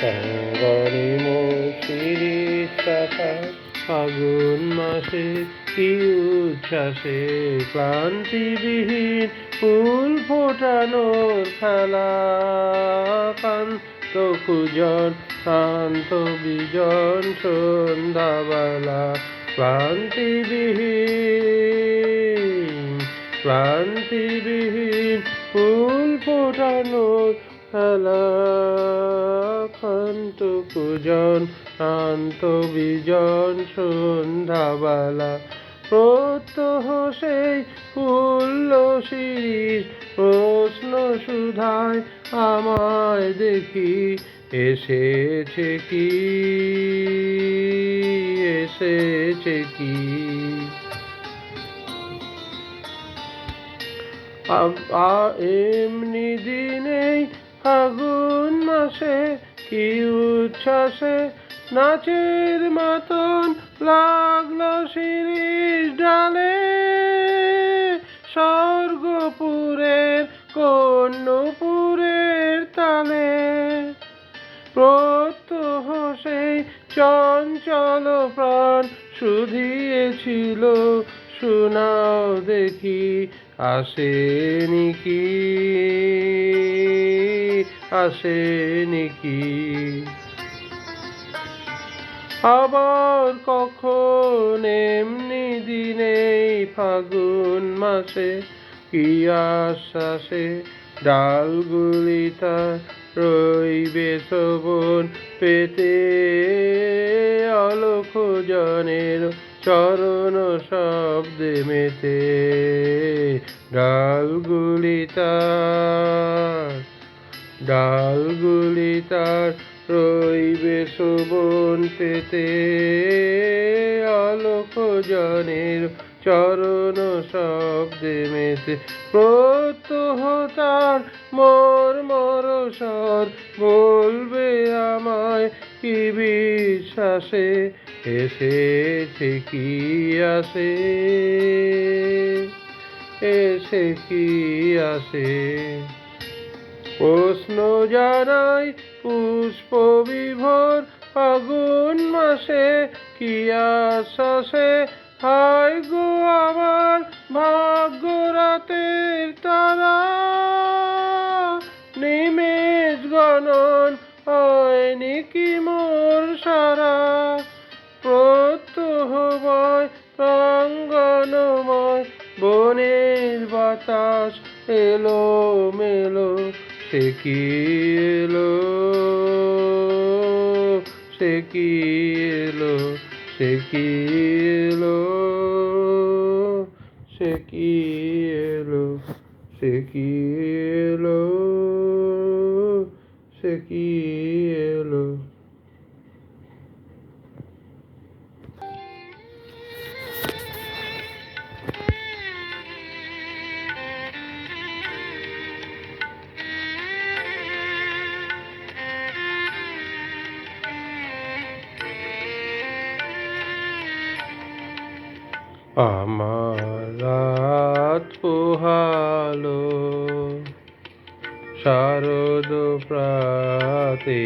সঙ্গরে মশিরি শাখা ফাগুন মাসে কি উচ্ছ্বাসে ক্লান্তিবিহীন ফুল ফোটানোর খেলা কান্ত কুজন শান্ত বিজন, সন্ধ্যাবেলা ক্লান্তিবিহীন ক্লান্তিবিহীন ফুল ফোটানোর খেলা। কুজন শান্ত বিজন সন্ধ্যাবেলা। প্রত্যহ সেই ফুল্ল শিরিষ প্রশ্ন সুধায় আমায় দেখি, এসেছে কি? এসেছে কি? এমনি দিনেই ফাগুন মাসে কি উচ্ছ্বাসে নাচের মাতন লাগল শিরিষ ডালে স্বর্গপুরের কন্যপুরের তালে। প্রত্যহ সেই চঞ্চল প্রাণ শুধিয়েছিল, শোনাও দেখি, আসেনি কি? আসেনি কি? আবার কখন এমনি দিনেই ফাগুন মাসে কি আশ্বাসে ডালগুলি তার রইবে শোভন পেতে? অলোক জনের চরণ শব্দে মেতে। ডালগুলি তার ডালগুলি তার রইবে শোভন পেতে। আলোক জনের চরণ শব্দে মেতে। প্রত্যহ তার মর মর স্বর বলবে আমায় কি বিশ্বাসে? এসেছে কি আসে? এসে কি আসে? প্রশ্ন জানাই পুষ্প বিভোর ফাগুন মাসে কি আশ্বাসে হায় গো আমার ভাগ্য রাতের তারা। নিমেষ গণন হয়নি কি মোর সারা। প্রত্যহময় প্রাঙ্গণময়, বনের বাতাস এলো মেলো সে কি এলো? সে কি এলো? আমার রাত পোহালো শারদ প্রাতে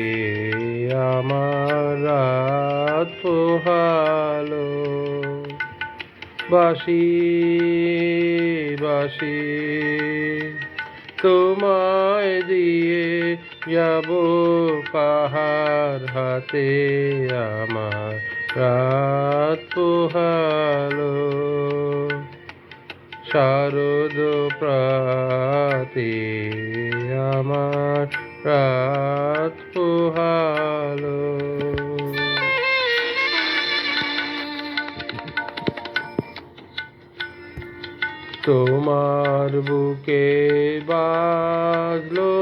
আমার রাত পোহালো। বাসি বাসি তোমায় দিয়ে যাব কাহার হাতে আমার রাত পোহালো। শারদ প্রাতে আমার রাত পোহালো। তোমার বুকে বাজলো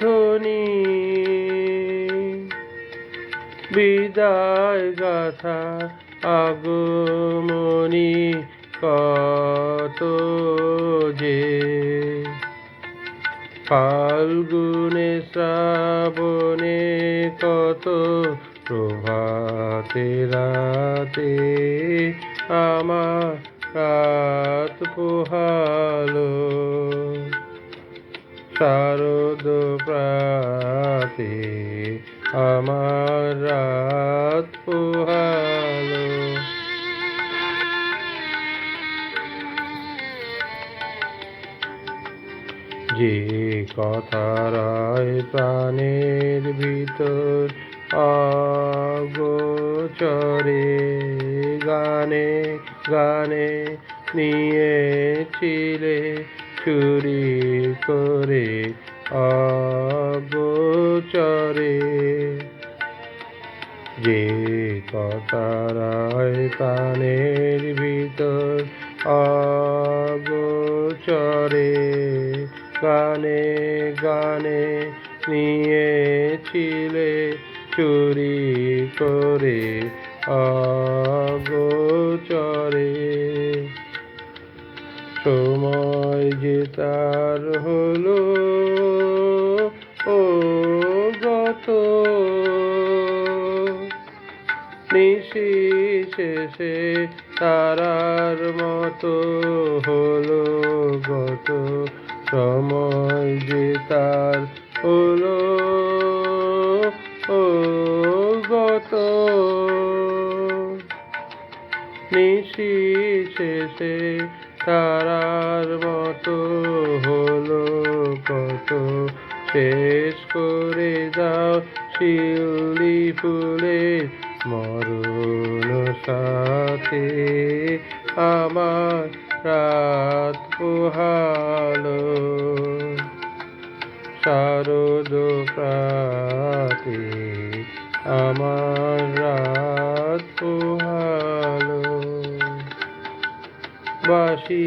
ধ্বনি। বিদায় গাথা আগমনি কত যে ফাল্গুনে শ্রাবণে কত প্রভাতে রাতে আমার রাত পোহালো। শারদ প্রাতে আমার রাত পোহালো। যে কথারায় প্রাণের ভিতর অগোচরে গানে গানে নিয়েছিলে চুরি করে অগোচরে। যে কথারায় প্রাণের ভিতর অগোচরে গানে গানে নিয়েছিলে চুরি করে অগোচরে। সময় যে তার হলো। ও গত নিশি শেষে তারার মতো হলো গত সময় তারার মতো হলো কত। শেষ করে যাও শিউলি ফুলের মরণ সাথে। আমার রাত পোহালো। শারদ প্রাতে আমার রাত পোহালো। বাসি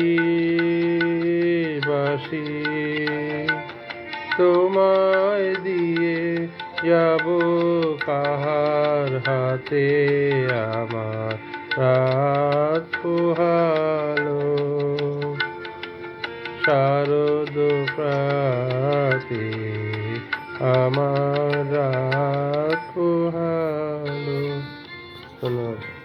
বাসি, তোমায় দিয়ে যাব কাহার হাতে আমার রাত পোহালো। শারদ প্রাতে আমার রাত পোহালো। ধন্যবাদ।